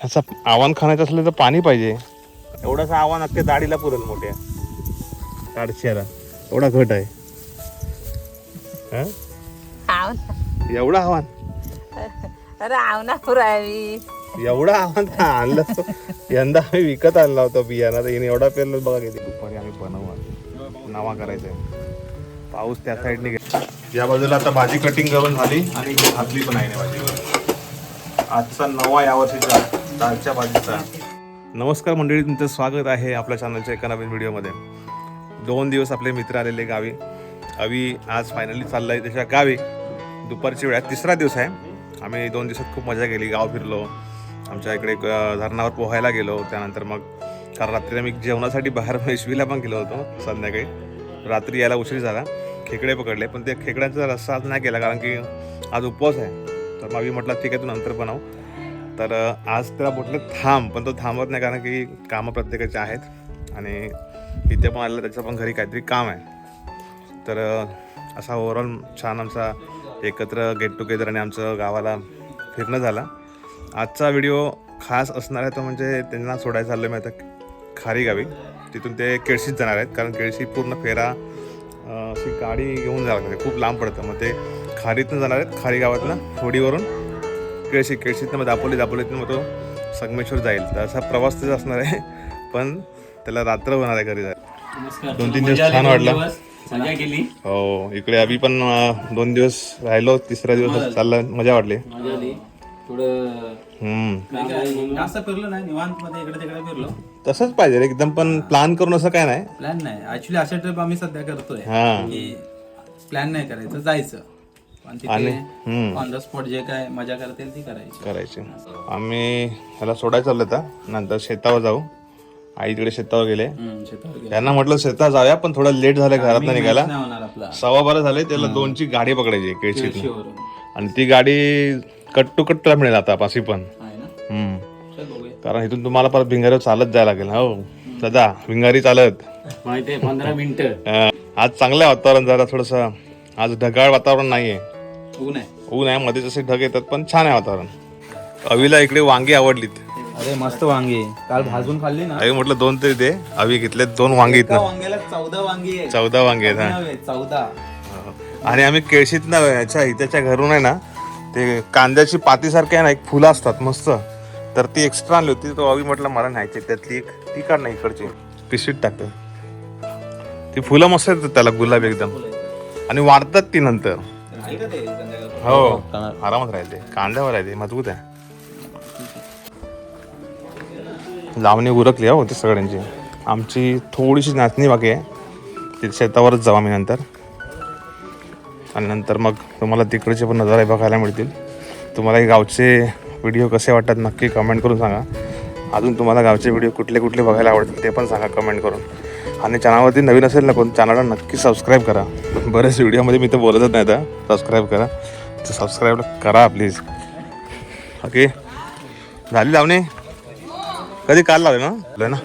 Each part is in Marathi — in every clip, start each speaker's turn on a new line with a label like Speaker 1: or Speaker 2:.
Speaker 1: ह्याचा आव्हान खाण्याचं असलं तर पाणी पाहिजे. एवढंसं आव्हान अख्ख्या दाढीला पुरेल मोठ्या. ताडशियाला एवढा घट आहे. हं? एवढं आव्हान
Speaker 2: अरे आव ना पुरावी.
Speaker 1: एवढं आव्हान आणलं. यंदा आम्ही विकत आणला होता बियाणा. तर हिने एवढा पेरलं बघा किती. दुपारी आम्ही बनवू नवा करायचंय पाऊस त्या साईडने गेला. या बाजूला आता भाजी कटिंग करून झाली. आणि घातली पण आहे भाजी आजचा नवा यावर्षीचा दालच्या भाजीचा. नमस्कार मंडळी तुमचं स्वागत आहे आपल्या चॅनलच्या एका नवीन व्हिडिओमध्ये दोन दिवस आपले मित्र आलेले गावी. अवी आज फायनली चाललाय त्याच्या गावी. दुपारची वेळ तिसरा दिवस आहे. आम्ही दोन दिवसात खूप मजा केली गाव फिरलो. आमच्या इकडे धरणावर पोहायला गेलो. त्यानंतर मग कारण रात्री आम्ही जेवणासाठी बाहेर मेशवीला पण गेलो होतो संध्याकाळी. रात्री यायला उशीर झाला. खेकडे पकडले पण ते खेकड्यांचा रस्सा आज नाही केला कारण की आज उपवास आहे. तर मग मी म्हटलं ठीक आहे तू नंतर बनव. तर आज त्याला म्हटलं थांब पण तो थांबत नाही कारण की कामं प्रत्येकाचे आहेत आणि इथे पण आलं त्याचं पण घरी काहीतरी काम आहे. तर असा ओव्हरऑल छान आमचा एकत्र गेट टुगेदर आणि आमचं गावाला फिरणं झालं. आजचा व्हिडिओ खास असणार आहे तो म्हणजे त्यांना सोडायला चाललो मी आता खारी गावी. तिथून ते केळशीत जाणार आहेत कारण केळशी पूर्ण फेरा अशी गाडी घेऊन जावं लागते खूप लांब पडतं. मग ते खारीतनं जाणार आहेत खारी गावातनं होडीवरून. केळशी केळशीतनं मग दापोली दापोलीतनं मग तो संगमेश्वर जाईल. तर असा प्रवास त्याचा असणार आहे पण त्याला रात्र होणार आहे घरी जायला. दोन तीन दिवस छान वाटलं. हो इकडे आम्ही पण दोन दिवस राहिलो तिसऱ्या दिवस चाललं मजा वाटली.
Speaker 3: मजा आली. थोडं
Speaker 1: हम्म.
Speaker 4: जास्त फिरलो नाही निवांत मध्ये इकडे तिकडे फिरलो.
Speaker 1: तसंच पाहिजे एकदम पण प्लॅन करून असं काय नाही.
Speaker 4: प्लॅन नाही. ऍक्च्युली अशा ट्रिप आम्ही सध्या करतोय.
Speaker 1: हा.
Speaker 4: प्लॅन नाही करायचं जायचं. पण
Speaker 1: आणि हम्म.
Speaker 4: ऑन द स्पॉट जे काय मजा करता येईल ती करायची.
Speaker 1: करायचे. आम्ही ह्याला सोडायला चाललो आता. नंतर शेतावर जाऊ. आई तिकडे शेतावर गेले.
Speaker 4: हम्म, शेतावर गेलो.
Speaker 1: त्यांना म्हटलं शेतात जाऊया पण थोडं लेट झालं घरात निघायला.
Speaker 4: नाही होणार आपला.
Speaker 1: सव्वा बारा झाले त्याला दोनची गाडी पकडायची
Speaker 4: शिवरून
Speaker 1: आणि ती गाडी कट टू कट मिळेल आता पाशी पण.
Speaker 4: आहे ना?
Speaker 1: हम्म.
Speaker 4: चल बघूया.
Speaker 1: कारण इथून तुम्हाला परत भिंगारीवर चालत जायला लागेल हो. दादा भिंगारी चालत.
Speaker 3: माहितीये पंधरा मिनिटं.
Speaker 1: अं, आज चांगलं आहे वातावरण जरा थोडस. आज ढगाळ वातावरण नाहीये.
Speaker 4: ऊन आहे.
Speaker 1: ऊन आहे मध्ये जसे ढग येतात पण छान आहे वातावरण. अवीला इकडे वांगी आवडलीत.
Speaker 4: अरे मस्त वांगी. काल भाजून खाल्ली ना.
Speaker 1: आई म्हटलं दोन तरी दे. अवी घेतले दोन वांगी
Speaker 4: वांग्याला चौदा वांगी आहे
Speaker 1: चौदा वांगी आहेत हा.
Speaker 4: चौदा.
Speaker 1: आणि आम्ही केळशीत ना याच्या इथेच्या घरून आहे ना ते कांद्याची पातीसारखी आहे ना एक फुलं असतात मस्त. तर ती एक्स्ट्रा आणली होती तो अवी म्हटलं मला न्यायची त्यातली एक ती काढ ना इकडची. पिशीत टाकतं. ती फुलं मस्त येतात त्याला गुलाबी एकदम. आणि वाढतात ती नंतर.
Speaker 4: आहे का ते?
Speaker 1: हो आरामात राहते कांद्यावर राहते मजबूत आहे लावणी उरकली हो होती सगळ्यांची आमची थोडीशी नाचणी बाकी आहे ती शेतावरच जाऊ आम्ही नंतर आणि नंतर मग तुम्हाला तिकडचे पण नजारे बघायला मिळतील तुम्हाला हे गावचे व्हिडिओ कसे वाटतात नक्की कमेंट करून सांगा अजून तुम्हाला गावचे व्हिडिओ कुठले कुठले बघायला आवडतील ते पण सांगा कमेंट करून आणि चॅनलवरती नवीन असेल ना कोण चॅनलला नक्की सबस्क्राईब करा. बरेच व्हिडिओमध्ये मी तर बोलतच नाही आता. सबस्क्राईब करा. तर सबस्क्राईब करा प्लीज ओके झाली लावणे? कधी काल लावले ना? लावले ना?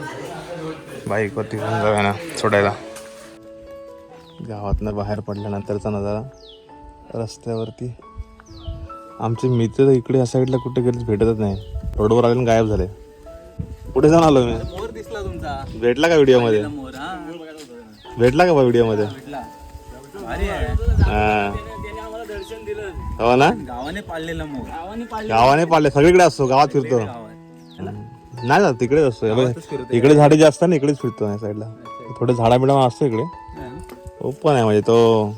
Speaker 1: बाईकवरती घेऊन जाऊया ना सोडायला. गावातनं बाहेर पडल्यानंतरचा नजारा रस्त्यावरती. आमचे मित्र तर इकडे या साईडला कुठे गेले भेटतच नाही. रोडवर आले गायब झाले. कुठे जाऊन आलो मी? भेटला का व्हिडिओमध्ये भेटला का
Speaker 4: भारी आहे.
Speaker 1: हा. हो ना?
Speaker 4: गावाने पाळलेला
Speaker 1: गावाने पाडले सगळीकडे असतो गावात फिरतो. नाही जात तिकडेच असतो. इकडे झाडे जास्त ना इकडेच फिरतो या साईडला थोडे झाडा बिडा असतो इकडे. ओपन आहे म्हणजे तो.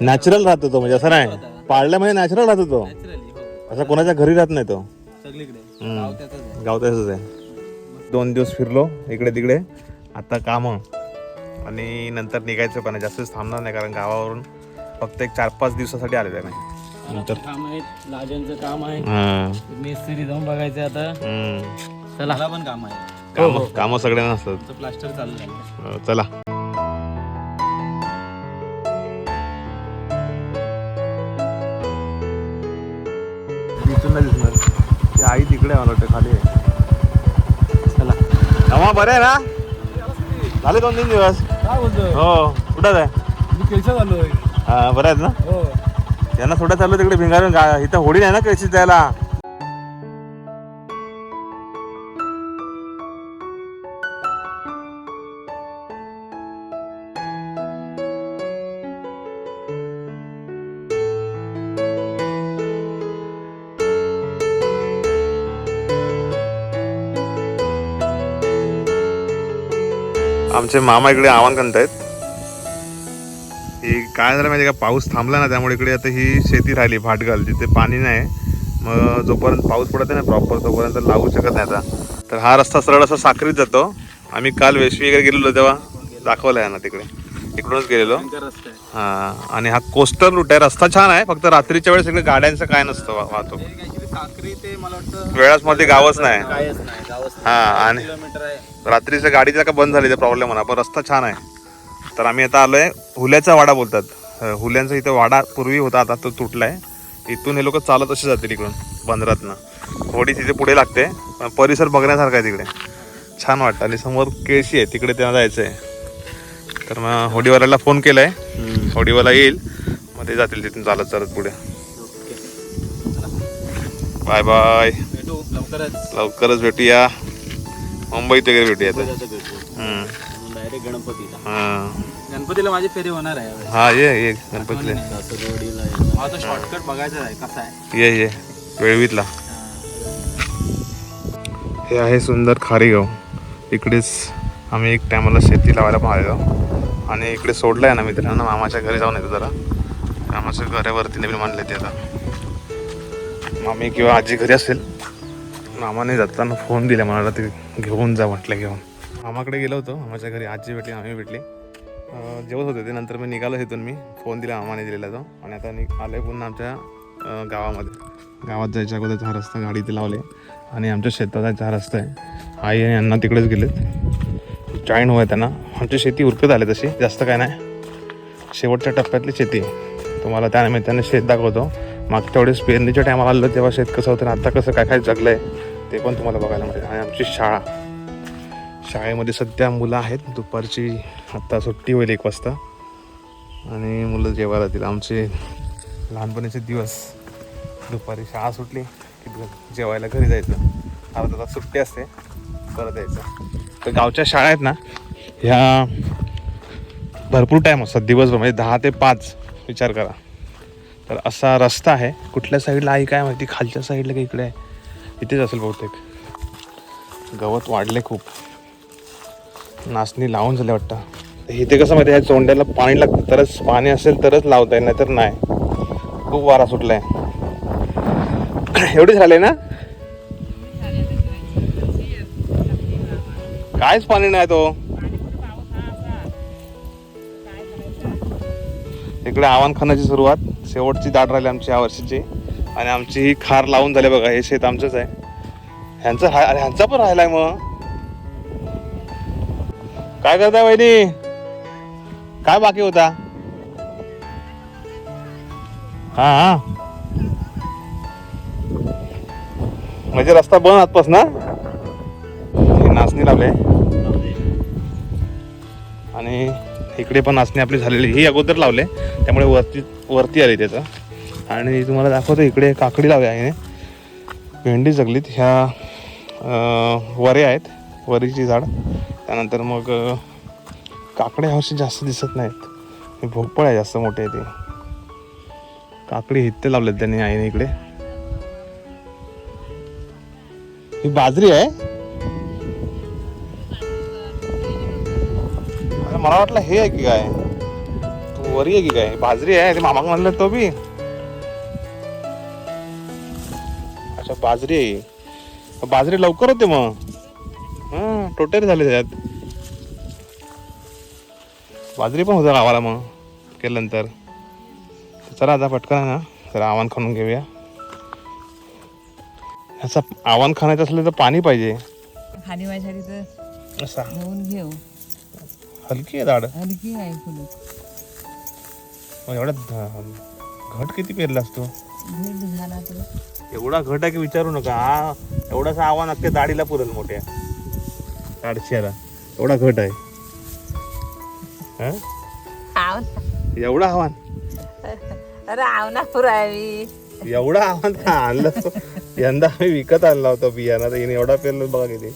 Speaker 1: नॅचरल राहतो तो म्हणजे असं नाही. पाळल्या म्हणजे नॅचरल राहतो तो.
Speaker 4: हो.
Speaker 1: असं कोणाच्या घरी राहत नाही तो.
Speaker 4: गाव
Speaker 1: तसंच आहे. दोन दिवस फिरलो इकडे तिकडे. आता कामं. आणि नंतर निघायचं पण आहे. जास्तच थांबणार नाही कारण गावावरून फक्त एक चार पाच दिवसासाठी आलेलो आहे मी. नंतर
Speaker 3: काम आहे लाजांचं काम आहे.
Speaker 1: हां.
Speaker 3: मिस्त्री जाऊन बघायचं आता.
Speaker 1: हम्म.
Speaker 3: चला.
Speaker 4: मला पण काम आहे.
Speaker 1: कामं कामं सगळ्यांना असतात
Speaker 4: प्लास्टर चालू झालं.
Speaker 1: अं, चला. दिसून नाही दिसणार. ती आई तिकडे मला वाटतं खाली आहे. चला. नवा बरं आहे ना? झाले दोन तीन दिवस.
Speaker 4: काय
Speaker 1: हो कुठं आहे?
Speaker 4: मी केळशा झालोय
Speaker 1: हा बरं आहेत ना?
Speaker 4: हो.
Speaker 1: त्यांना सोडा चाललो तिकडे भिंगारून गा- इथं होडी नाही ना कशी जायला? आमचे मामा इकडे आव्हान करतायत. ही काय झालं माहिती का? पाऊस थांबला ना त्यामुळे इकडे आता ही शेती राहिली भाटगाल तिथे पाणी नाही मग जोपर्यंत पाऊस पडत आहे ना प्रॉपर तोपर्यंत लावू शकत नाही आता. तर हा रस्ता सरळ असा साखरीत जातो. आम्ही काल वेशवी वगैरे गेलेलो तेव्हा दाखवला आहे ना तिकडे. इकडूनच गेलेलो. हा आणि हा कोस्टर रूट आहे. रस्ता छान आहे फक्त रात्रीच्या वेळेस इकडे गाड्यांचं काय नसतं वाहतूक.
Speaker 4: ते मला वाटतं
Speaker 1: वेळासमध्ये गावच नाही.
Speaker 4: कायच नाही गावच
Speaker 1: हा आणि
Speaker 4: किलोमीटर आहे.
Speaker 1: गाडीचा का बंद झाली ते प्रॉब्लेम म्हणा पण रस्ता छान आहे. तर आम्ही आता आलोय हुल्याचा वाडा बोलतात. अं, हुल्यांचा इथं वाडा पूर्वी होता आता तो तुटलाय. इथून हे लोक चालत असे जातील इकडून बंदरातनं. होडी तिथे पुढे लागते पण परिसर बघण्यासारखा आहे तिकडे. छान वाटतं. आणि समोर केळशी आहे तिकडे त्यांना जायचं आहे तर मग होडीवाल्याला फोन केलाय. होडीवाला येईल. मग ते जातील तिथून चालत चालत पुढे. बाय बाय
Speaker 4: भेटू. लवकरच.
Speaker 1: लवकरच भेटूया. मुंबईत वगैरे भेटूया आता. हम्म.
Speaker 3: डायरेक्ट गणपतीला.
Speaker 1: हा.
Speaker 4: गणपतीला माझी फेरी होणार आहे.
Speaker 1: हा ये ये गणपतीले.
Speaker 4: शॉर्टकट बघायचा आहे कसा आहे.
Speaker 1: ये ये. वेळवीतला. हे आहे सुंदर खारीगाव. इकडेच आम्ही एक टायमाला शेती लावायला आलेलो आणि इकडे सोडलं आहे ना मित्रांनो मामाच्या घरी जाऊन येतो जरा. मामाच्या घरावरती नवीन मानले ते आता. मामी किंवा आजी घरी असेल. मामाने जाताना फोन दिला मला ते घेऊन जा म्हटलं घेऊन. मामाकडे गेलो होतो मामाच्या घरी आजी भेटली मामी भेटली. जेवत होते ते नंतर मी निघालो तिथून मी. फोन दिला मामाने दिलेला तो. आणि आता नि आले पुन्हा आमच्या गावामध्ये. गावात जायच्या अगोदर चार रस्ता गाडी इथे लावले. आणि आमच्या शेतात चार रस्ता आहे. आई आणि अण्णा तिकडेच गेलेत. जॉईन होय त्यांना. आमची शेती उरकत आली तशी. जास्त काय नाही. शेवटच्या टप्प्यातली शेती. तुम्हाला त्यानिमित्ताने शेत दाखवतो. मागच्या वेळेस पेरणीच्या टायमाला आलं तेव्हा शेत कसं होतं आणि आता कसं काय काय जगलं आहे ते पण तुम्हाला बघायला मिळेल. आणि आमची शाळा. शाळेमध्ये सध्या मुलं आहेत. दुपारची आत्ता सुट्टी होईल एक वाजता. आणि मुलं जेवायला येतील आमचे लहानपणीचे दिवस. दुपारी शाळा सुटली की जेवायला घरी जायचं. अर्धा तास सुट्टी असते. परत यायचं. तर गावच्या शाळा आहेत ना ह्या भरपूर टाईम असतात. दिवसभर म्हणजे दहा ते पाच. विचार करा. तर असा रस्ता आहे. कुठल्या साईडला आहे काय माहिती? खालच्या साईडला का इकडे आहे? इथेच असेल बहुतेक. गवत वाढले खूप. नाचणी लावून झाले वाटतं. इथे कसं माहिती आहे? चोंड्याला पाणी लागतं. तरच पाणी असेल तरच लावता येईल नाहीतर नाही. खूप वारा सुटलाय. एवढीच झाले ना? कायच पाणी नाही तो. इकडे आव्हान खानाची सुरुवात. शेवटची दाट राहिली आमची या वर्षीची. आणि आमची ही खार लावून झाली बघा हे शेत आमचंच आहे. ह्यांचं राह- ह्यांचा पण राहिलाय मग. काय करताय वहिनी? काय बाकी होता? हा हा. म्हणजे रस्ता बंद आतपास ना हे नाचणी लावले. आणि इकडे पण नाचणी आपली झालेली. ही अगोदर लावले. त्यामुळे वरती वरती आली त्याचं. आणि तुम्हाला दाखवतो इकडे काकडी लावली आहे. भेंडी जगलीत. ह्या वरे आहेत. वरीची झाड. त्यानंतर मग काकडे काकड्या जास्त दिसत नाहीत. हे भोपळ आहे जास्त मोठे आहे ते. काकडी हित्ते लावलेत त्यांनी आईने इकडे. ही बाजरी आहे. अरे मला वाटलं हे आहे की काय? तू वरी आहे की काय? बाजरी आहे ते मामा म्हणलं तो बी. अच्छा बाजरी आहे. बाजरी लवकर होते मग. हा टोटेरी झाले त्याच्यात. बाजरी पण होतं गावाला मग केल्यानंतर. चला आता पटकन ना जरा आव्हान खाणून घेऊया. ह्याचा आव्हान खाण्याचं असलं तर पाणी पाहिजे.
Speaker 2: खाली माझ्या तिथं
Speaker 1: असा.
Speaker 2: घेऊन घेऊ.
Speaker 1: हलकी आहे झाड
Speaker 2: हलकी आहे फुलं.
Speaker 1: मग एवढा ध- घट किती पेरला असतो
Speaker 2: भेट झाला तर.
Speaker 1: एवढा घट आहे की विचारू नका हा. एवढासा आव्हान अख्ख्या दाढीला पुरेल मोठ्या. दाडशियाला एवढा घट आहे. हा?
Speaker 2: आव.
Speaker 1: एवढं आव्हान
Speaker 2: अरे आव ना पुरावी.
Speaker 1: एवढं आव्हान का आणलं तो? यंदा आम्ही विकत आणला होता बियाणा तर हिने एवढा पेरलं बघा किती.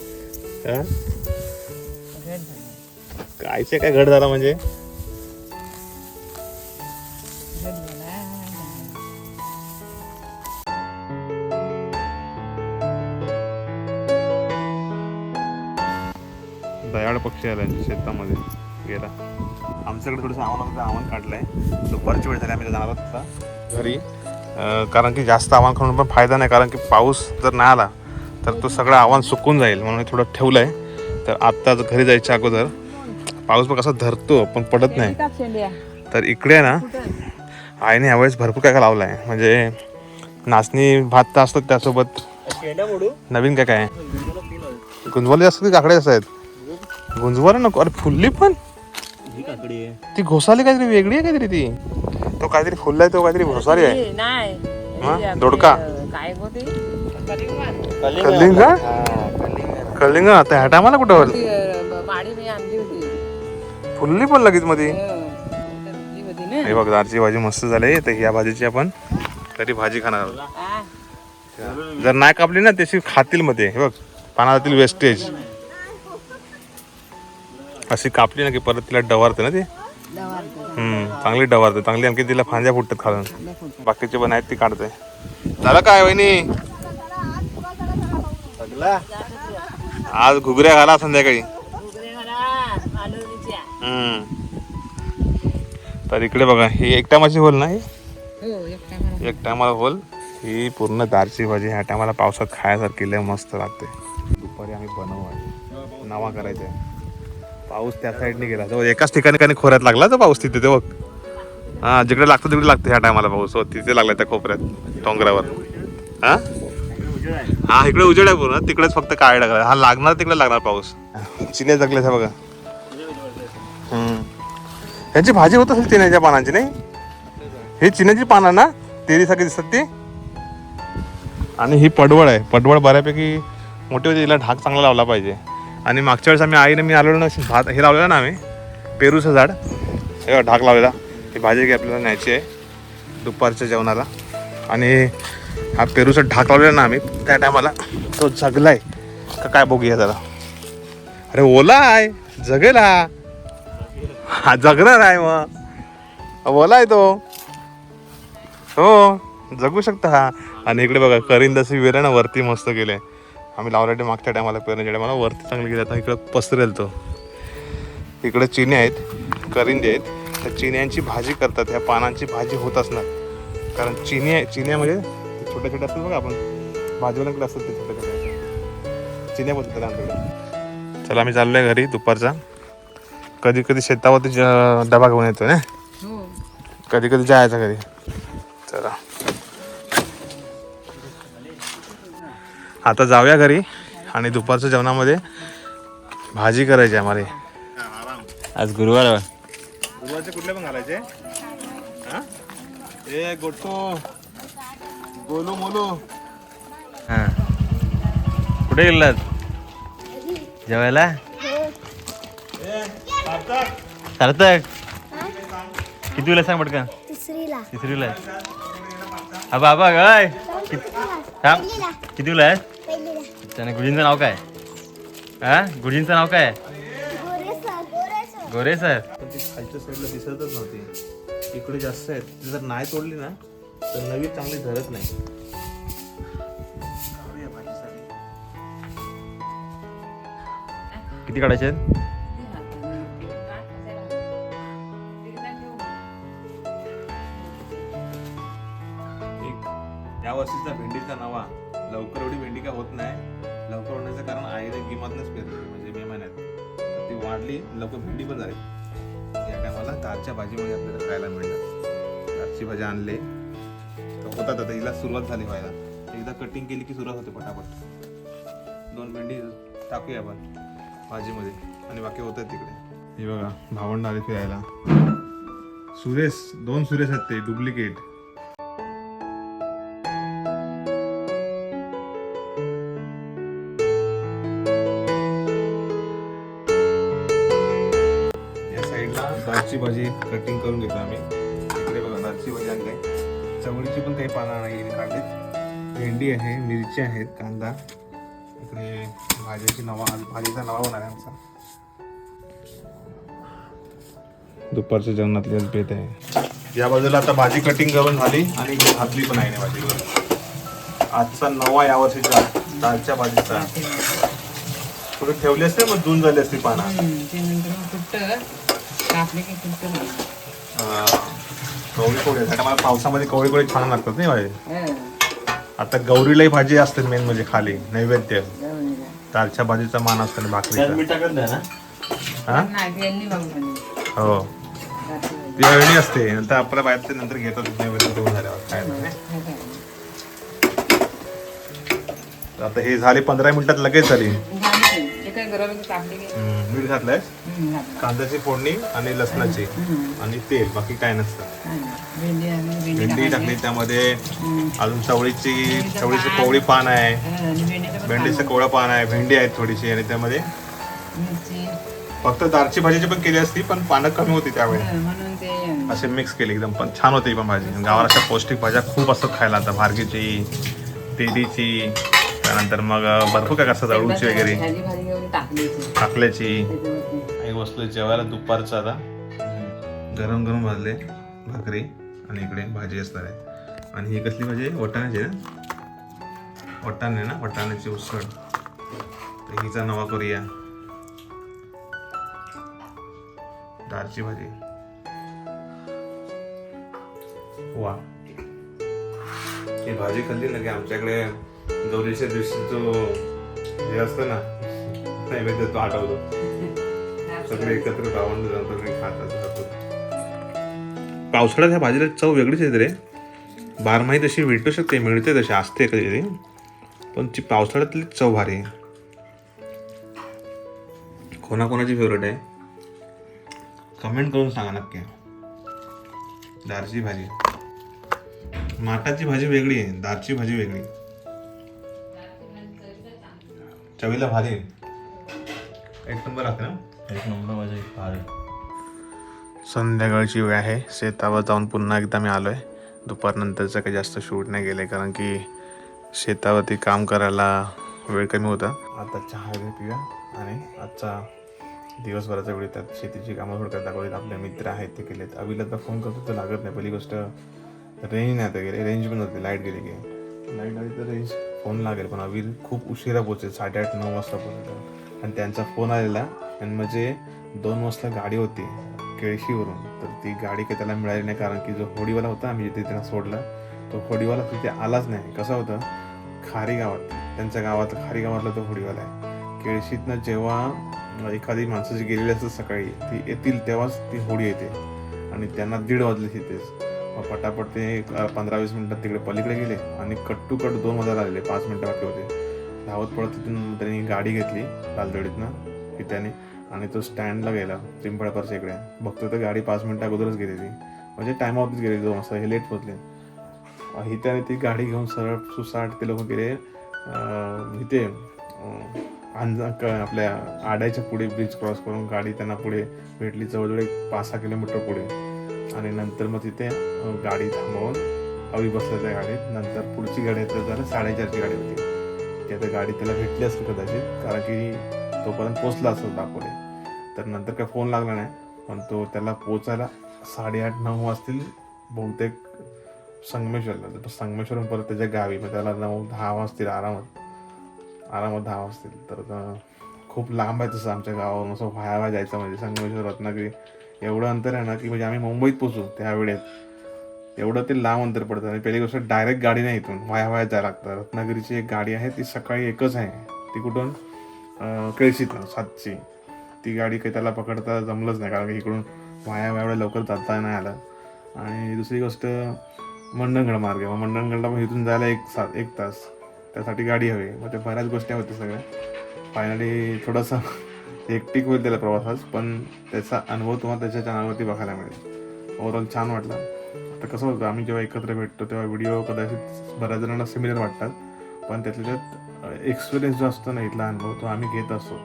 Speaker 1: हा? कायचे काय घट झाला म्हणजे? दयाळ पक्षी आला शेतामध्ये. गेला. आमच्याकडे थोडंसं आव्हान आव्हान काढलंय. दुपारची वेळ झाली आम्ही जाणार आहोत घरी. कारण की जास्त आव्हान खाऊन पण फायदा नाही कारण की पाऊस जर नाही आला तर तो सगळं आव्हान सुकून जाईल म्हणून हे थोडं ठेवलंय. तर आत्ता जर घरी जायच्या अगोदर पाऊस पण कसा धरतो पण पडत नाही. तर इकडे ना आईने यावेळेस भरपूर काय काय लावलं आहे म्हणजे नाचणी भात तर असतात त्यासोबत. नवीन काय काय? आहे? गुंजवाले असतात की काकडे असतात गुंजवाला नको. अरे फुलली पण.
Speaker 3: ही काकडी आहे
Speaker 1: ती घोसाली काहीतरी वेगळी आहे काहीतरी ती. तो काहीतरी फुललाय तो काहीतरी घोसाली आहे. दोडका? कलिंगा? कलिंगा. आता ह्या टायमाला कुठं फुलली पण लगेच मध्ये
Speaker 2: हं.
Speaker 1: हे बघ दारची भाजी मस्त झाली तर ह्या भाजीची आपण तरी भाजी खाणार आहोत. जर नाही कापली ना त्याची खातील मध्ये. हे बघ पानातील वेस्टेज अशी कापली ना की परत तिला डवारते ना ती? चांगली डवारते. चांगली आणखी तिला फांद्या फुटतात खालून. बाकीचे पण आहेत ती काढते. झालं काय वहिनी? आज घुगऱ्या घाला संध्याकाळी. तर इकडे बघा ही एक टायमाची होल ना ही?
Speaker 2: हो एक टायमाला
Speaker 1: होल. ही पूर्ण दारची भाजी ह्या टायमाला पावसात खायसारखी लय मस्त लागते. दुपारी आम्ही बनवू आहे नावा करायचं आहे पाऊस त्या साईडने गेला. तो एकाच ठिकाणी काही खोऱ्यात लागला तो पाऊस तिथे ते बघ. हा जिकडे लागतो तिकडे लागतो ह्या टायमाला पाऊस. हो तिथे लागला त्या कोपऱ्यात डोंगरावर हा? हा इकडे उजेड आहे पूर्ण. तिकडेच फक्त काळे लागला हा लागणार तिकडे लागणार पाऊस. चिने जगले बघा. ह्याची भाजी होत असेल चिन्याच्या पानांची नाही? हे चिन्याची पानं ना तेरीसारखी दिसतात ती. आणि ही पडवळ आहे. पडवळ बऱ्यापैकी मोठी होती तिला ढाक चांगला लावला पाहिजे. आणि मागच्या वेळेस आम्ही आईने मी आलेलो ना भात हे लावलेलं ना आम्ही. पेरूचं झाड. हे ढाक लावलेला. ही भाजी काही आपल्याला न्यायची आहे. दुपारच्या जेवणाला. आणि हा पेरूचा ढाक लावलेला ना आम्ही त्या टायमाला. तो जगलाय. का काय बघूया जरा. अरे ओला आहे जगेला हा जगणार आहे मग. ओला आहे तो. हो जगू शकता हा. आणि इकडे बघा करीन वेर आहे ना वरती मस्त गेले आम्ही लावल्याटे मागच्या टायमाला पेरण्याच्या टायमाला वरती चांगली गेले आता इकडं पसरेल तो. इकडे चिने आहेत करिंदे आहेत. त्या चिन्यांची भाजी करतात ह्या पानांची भाजी होत असणार. कारण चिनी चिन्या म्हणजे छोट्या छोट्या असतात बघा आपण भाजीवाल्यांकडे असतात ते छोट्या छोट्या. चिन्या बोलतात आमच्याकडे. चला आम्ही चाललोय घरी दुपारचा. कधी कधी शेतावरती ज- डबा घेऊन येतो ना?
Speaker 2: हो.
Speaker 1: कधी कधी जायचं घरी. चला. आता जाऊया घरी आणि दुपारच्या जेवणामध्ये भाजी करायची आहे आम्हाला.
Speaker 3: आज गुरुवार आहे.
Speaker 1: गुरुवारचे कुठले पण घालायचे? ए गोटो गोलू मोलू.
Speaker 3: हा. कुठे गेलात? जेवायला? सार्थक. किती वेळा सांग पटकन?
Speaker 5: तिसरीला.
Speaker 3: तिसरीला आहे. हा बाबा काय थांब किती वेळा आहे? त्याने गुरुजींचं नाव काय? हा? गुरुजींचं नाव काय?
Speaker 5: Gore sir Gore sir.
Speaker 3: Gore sir.
Speaker 1: पण ती खालच्या साईडला दिसतच नव्हती. इकडे जास्त आहेत. ती जर नाही तोडली ना तर नवी चांगली धरत नाही.
Speaker 3: किती काढायचे आहेत?
Speaker 1: ह्या वर्षीचा भेंडीचा नवा. लवकर एवढी भेंडी काय होत नाही. लवकर होण्याचं कारण आईने गिमातनंच पेरली म्हणजे मे महिन्यात. ती वाढली लवकर भेंडी पण झाली. या टायमाला दालच्या भाजीमध्ये आपल्याला खायला मिळणार. दालची भाजी आणले. तर होतात आता हिला सुरुवात झाली व्हायला. एकदा कटिंग केली की सुरुवात होते पटापट. दोन भेंडी टाकूया आपण भाजीमध्ये. आणि बाकी होतात तिकडे. हे बघा भावंड आले फिरायला. सुरेश दोन सुरेश आहेत ते डुप्लिकेट दालची भाजी कटिंग करून घेतो आम्ही. इकडे बघा दालची भाजी आणली चवळीची पण काही पानं नाही काढलीत. भेंडी आहे मिरची आहेत कांदा. इकडे भाजीची नवा भाजीचा नवा होणार आहे आमचा. दुपारच्या जेवणातली आज बेत आहे. या बाजूला आता भाजी कटिंग करून झाली आणि घातली पण आहे ना भाजीवर. आजचा नवा या वर्षीचा दालच्या भाजीचा. थोडी ठेवली असते मग जून झाली असती पाना. कवळी कोळी आता मला पावसामध्ये कवळी कोळी छान लागतात नाही
Speaker 2: हं,
Speaker 1: आता गौरीलाही भाजी असते मेन म्हणजे खाली नैवेद्य.
Speaker 2: जाऊन ये.
Speaker 1: दालच्या भाजीचा मान असतो भाकरीचा.
Speaker 3: ना?
Speaker 1: हा?
Speaker 2: नाही ते.
Speaker 1: हो वेळी असते. नंतर आपल्या बाहेर ते नंतर घेतात नैवेद्य झाल्यावर काय आता हे झाले पंधरा मिनिटात लगेच झाली. मीठ घातलंय. कांद्याची फोडणी आणि लसणाची आणि तेल बाकी काय नसतं.
Speaker 2: भेंडी.
Speaker 1: टाकली त्यामध्ये अजून चवळीची चवळीची कोवळी पान आहे.
Speaker 2: भेंडीचं
Speaker 1: कोवळं पान आहे भेंडी आहे थोडीशी आणि त्यामध्ये फक्त दारची भाजीची पण केली असती पण पानं कमी होती त्यावेळी. असे मिक्स केले एकदम पण छान होती पण भाजी. गावाला अशा पौष्टिक भाज्या खूप असतात खायला आता भारगीची तेलीची त्यानंतर मग भरपूर काय असतात अळूची वगैरे. टाकल्याची.
Speaker 2: हे
Speaker 1: काही वस्तू जेवायला दुपारचं आता. गरम गरम भाजले भाकरी आणि इकडे भाजी असणार आहे. आणि ही कसली भाजी आहे? वटाण्याची ना? वटाणे ना? वटाण्याची उसळ. तर हिचा नवा करूया. दारची भाजी. वा. ही भाजी खाल्ली ना की आमच्याकडे गौरीच्या दिवशी जो हे असतं ना नैवेद्य तो आठवतो. सगळे एकत्र गावांना नंतर मी खातात जातो पावसाळ्यात ह्या भाजीला चव वेगळीच येते रे. बारमाही तशी भेटू शकते मिळते तशी असते कधी पण ती पावसाळ्यातली चव भारी. आहे कोणाकोणाची फेवरेट आहे? कमेंट करून सांगा नक्की. दारची भाजी. माटाची भाजी वेगळी आहे दारची भाजी वेगळी. चवीला भारी आहे. एक नंबर असते ना?
Speaker 3: एक नंबर माझा भारी
Speaker 1: संध्याकाळची वेळ आहे. शेतावर जाऊन पुन्हा एकदा मी आलो आहे दुपारनंतरचं काही जास्त शूट नाही गेले कारण की शेतावरती काम करायला वेळ कमी होता. आता चहा वगैरे पिऊया आणि आजचा दिवसभराचा वेळ त्यात शेतीची कामं थोडक्यात दाखवली आपले मित्र आहेत ते केलेत. अभिला तर फोन करतो तर लागत नाही. पहिली गोष्ट रेंज नाही आता गेली. रेंज पण होती. लाइट गेली की. लाइट आली तर रेंज फोन लागेल. पण अवीर खूप उशिरा पोचेल साडेआठ नऊ वाजता पोचेल आणि त्यांचा फोन आलेला आणि म्हणजे दोन वाजता गाडी होती केळशीवरून. तर ती गाडी काही त्याला मिळाली नाही कारण की जो होडीवाला होता आम्ही जिथे त्यांना सोडला तो होडीवाला तिथे आलाच नाही. कसं होतं? खारी गावात त्यांच्या गावात खारी गावातला तो होडीवाला आहे. केळशीतनं जेव्हा एखादी माणसाची गेलेली असतात सकाळी ती येतील तेव्हाच ती होडी येते. आणि त्यांना दीड वाजले तिथेच मग पटापट ते पंधरा वीस मिनटात तिकडे पलीकडे गेले आणि कट टू कट दोन वाजायला आलेले पाच मिनटं बाकी होते. धावत पडत तिथून त्यांनी गाडी घेतली लालदडीतनं. पित्याने आणि तो स्टँडला गेला पिंपळापरच्या इकडे. बघतो तर गाडी पाच मिनटं अगोदरच गेलेली म्हणजे टायमावरतीच गेलेली दोन वाजता हे लेट पोचले ही त्याने ती गाडी घेऊन सरळ सुसाट ते लोक गेले. इथे अंजा आपल्या आडायच्या पुढे ब्रिज क्रॉस करून गाडी त्यांना पुढे भेटली. जवळजवळ एक पाच सहा किलोमीटर पुढे. आणि नंतर मग तिथे गाडी थांबवून अवी बसल्या त्या गाडीत. नंतर पुढची गाडी तर झालं साडेचारची गाडी होती. ती आता गाडी त्याला भेटली असेल कदाचित. कारण की तोपर्यंत पोचला असेल दाखवले. तर नंतर काय फोन लागला नाही पण तो त्याला पोचायला साडेआठ नऊ वाजतील बहुतेक संगमेश्वरला. तर संगमेश्वरून परत त्याच्या गावी मग त्याला नऊ दहा वाजतील आरामात. आरामात दहा वाजतील. तर खूप लांब आहे तसं आमच्या गावावरून. असं व्हायला जायचं म्हणजे संगमेश्वर रत्नागिरी. एवढं अंतर आहे ना की म्हणजे आम्ही मुंबईत पोचू त्यावेळेत. एवढं ते लांब अंतर पडतं. आणि पहिली गोष्ट डायरेक्ट गाडी नाही इथून. वाया वाया जायला लागतं. रत्नागिरीची एक गाडी आहे ती सकाळी एकच आहे. ती कुठून? अं, केळशीतनं सातची. ती गाडी काही त्याला पकडता जमलंच नाही कारण की इकडून वाया वाया लवकर जाता नाही आलं. आणि दुसरी गोष्ट मंडणगड मार्ग आहे. मग मंडणगडला मग इथून जायला एक सात एक तास. त्यासाठी गाडी हवी. मग त्या बऱ्याच गोष्टी होत्या सगळ्या. फायनली थोडंसं एकटिक होईल त्याला प्रवासास पण त्याचा अनुभव तुम्हाला त्याच्या चॅनलवरती बघायला मिळेल. ओव्हरऑल छान वाटलं. आता कसं होतं आम्ही जेव्हा एकत्र भेटतो तेव्हा व्हिडिओ कदाचित बऱ्याच जणांना सिमिलर वाटतात. पण त्यातल्या त्यात एक्सपिरियन्स जो असतो ना इथला अनुभव तो आम्ही घेत असतो.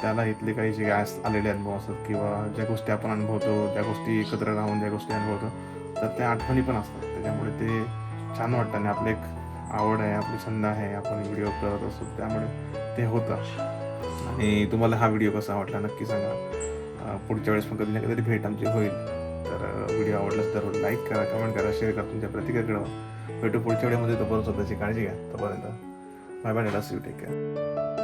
Speaker 1: त्याला इथले काही जे गॅस आलेले अनुभव असतात किंवा ज्या गोष्टी आपण अनुभवतो ज्या गोष्टी एकत्र राहून ज्या गोष्टी अनुभवतो तर त्या आठवणी पण असतात. त्याच्यामुळे ते छान वाटतं आणि आपलं एक आवड आहे आपली छंद आहे आपण व्हिडिओ करत असतो. त्यामुळे ते होतं. आणि तुम्हाला हा व्हिडिओ कसा वाटला नक्की सांगा. पुढच्या वेळेस मग कधी ना कधी भेट आमची होईल. तर व्हिडिओ आवडलाच तर लाईक करा कमेंट करा शेअर करा तुमच्या प्रतिक्रिया कळवा भेटू पुढच्या वेळेमध्ये तोपर्यंत स्वतःची काळजी घ्या. तोपर्यंत bye bye see you take care